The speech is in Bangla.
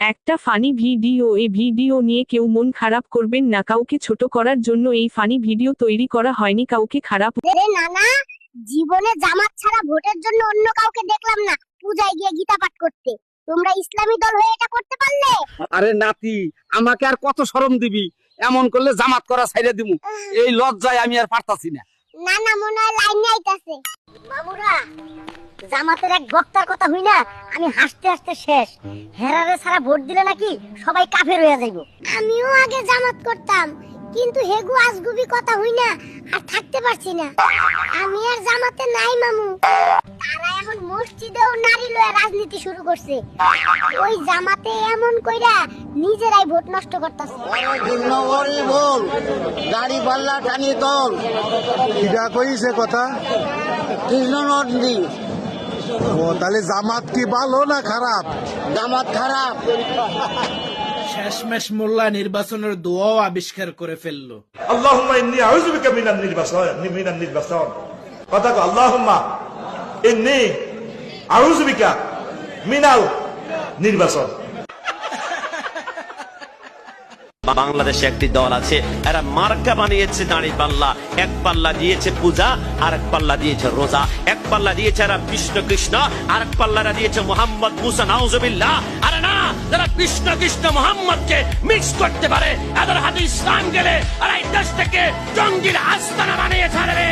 একটা ফানি ভিডিও এই ভিডিও নিয়ে কেউ মন খারাপ করবেন না। কাউকে ছোট করার জন্য এই ফানি ভিডিও তৈরি করা হয়নি কাউকে খারাপ নানা জীবনে জামাত ছাড়া ভোটের জন্য অন্য কাউকে দেখলাম না। পূজায় গিয়ে গীতা পাঠ করতে। তোমরা ইসলামী দল হয়ে এটা করতে পারলে? আরে নাতি আমাকে আর কত শরম দিবি? এমন করলে জামাত করা ছাইড়ে দিমু। এই লজ্জায় আমি আর পারতাছি না। না না মনে হয় লাইনে আইতাছে। মামুরা জামাতের এক বক্তার কথা হই না আমি হাসতে হাসতে শেষ। হেরারে ছাড়া ভোট দিলে নাকি সবাই কাফের হয়ে যাইব। আমিও আগে জামাত করতাম কিন্তু হেগু আজগুবি কথা হই না আর থাকতে পারছি না। আমি আর জামাতে নাই মামু। তারা এখন মসজিদেও নারী লয়ে রাজনীতি শুরু করছে। ওই জামাতে এমন কইরা নিজেরাই ভোট নষ্ট করতেছে। গাড়ি পাল্লা টানি তোল। কিরা কইছে কথা? কৃষ্ণ নন্দী। ও তাহলে জামাত কি ভালো না খারাপ? জামাত খারাপ। শেষমেশ মোল্লা নির্বাচনের দোয়াও আবিষ্কার করে ফেলল। আল্লাহুম্মা ইন্নী আউযু বিকা মিনান নির্বাসন মিনান নির্বাসন কথা কো আল্লাহুম্মা ইন্নী আউযু বিকা মিনাল নির্বাসন বাংলাদেশে একটি দল আছে। এরা মার্কা বানিয়েছে দাঁড়ি পাল্লা। এক পাল্লা দিয়েছে পূজা আর এক পাল্লা দিয়েছে রোজা। এক পাল্লা দিয়েছে এরা বিষ্ণু কৃষ্ণ আর এক পাল্লারা দিয়েছে মোহাম্মদ মুসা, নাউজুবিল্লাহ। আরে না, যারা কৃষ্ণ কৃষ্ণ মোহাম্মদকে মিক্স করতে পারে, এদের হাতে ইসলাম গেলে আর এই দেশ থেকে জঙ্গির আস্তানা বানিয়ে ছাড়বে।